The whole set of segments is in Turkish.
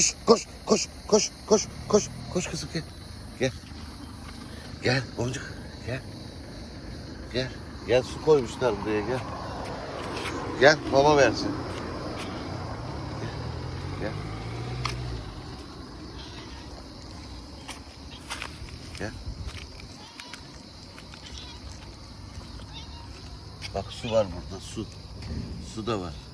Koş, koş, koş, koş, koş, koş, koş kızım gel. Gel. Gel boncuk, gel. Gel, gel su koymuşlar buraya gel. Gel, mama versin. Gel. Gel. Bak su var burada, su. Su da var.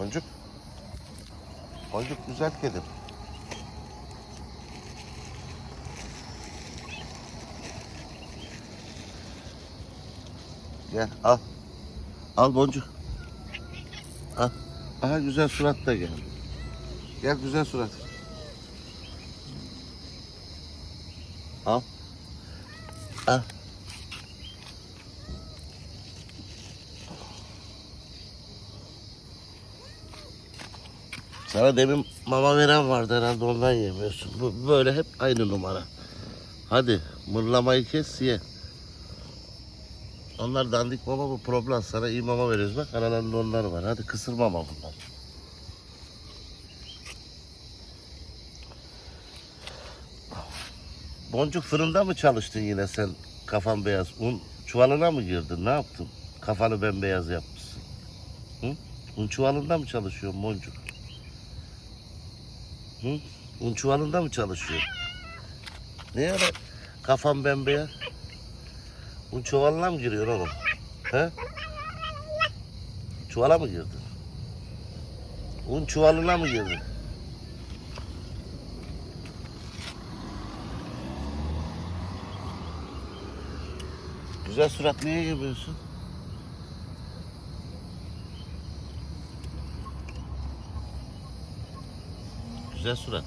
Boncuk. Boncuk güzel kedim. Gel al. Al boncuk. Al. Aha güzel surat da gel. Gel güzel surat. Al. Al. Sana demin mama veren vardı herhalde ondan yemiyorsun. Bu böyle hep aynı numara. Hadi mırlamayı kes ye. Onlar dandik mama bu problem. Sana iyi mama veriyoruz bak aralarında onlar var. Hadi kısır mama bunlar. Boncuk fırında mı çalıştın yine sen kafan beyaz? Un çuvalına mı girdin? Ne yaptın? Kafanı bembeyaz yapmışsın. Hı? Un çuvalında mı çalışıyorsun boncuk? Hı? Un çuvalında mı çalışıyor? Ne öyle kafam bembeyaz? Un çuvalına mı giriyor oğlum? He? Çuvala mı girdin? Un çuvalına mı girdin? Güzel surat niye yemiyorsun? Güzel surat.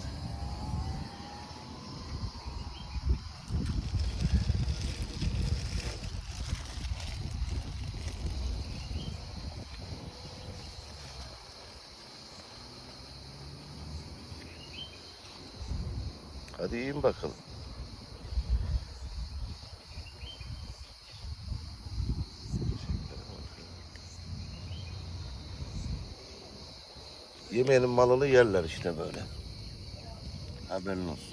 Hadi yiyin bakalım. Yemeyenin malını yerler işte böyle. háblenos.